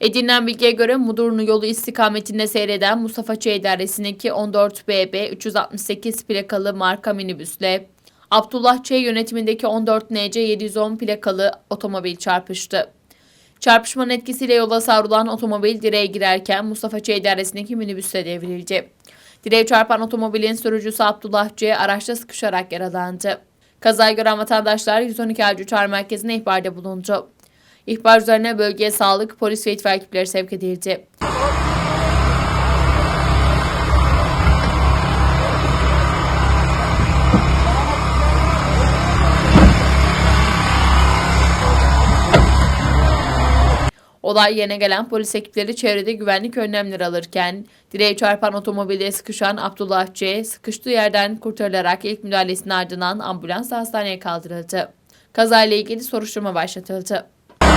Edinilen bilgiye göre Mudurnu yolu istikametinde seyreden Mustafa Ç idaresindeki 14 BB 368 plakalı marka minibüsle Abdullah Ç yönetimindeki 14 NC 710 plakalı otomobil çarpıştı. Çarpışmanın etkisiyle yola savrulan otomobil direğe girerken Mustafa Ç idaresindeki minibüse devrildi. Direğe çarpan otomobilin sürücüsü Abdullah C araçta sıkışarak yaralandı. Kazayı gören vatandaşlar 112 acil çağrı merkezine ihbarda bulundu. İhbar üzerine bölgeye sağlık, polis ve itfaiye ekipleri sevk edildi. Olay yerine gelen polis ekipleri çevrede güvenlik önlemleri alırken direğe çarpan otomobilde sıkışan Abdullah C. sıkıştığı yerden kurtarılarak ilk müdahalesinin ardından ambulansla hastaneye kaldırıldı. Kazayla ilgili soruşturma başlatıldı.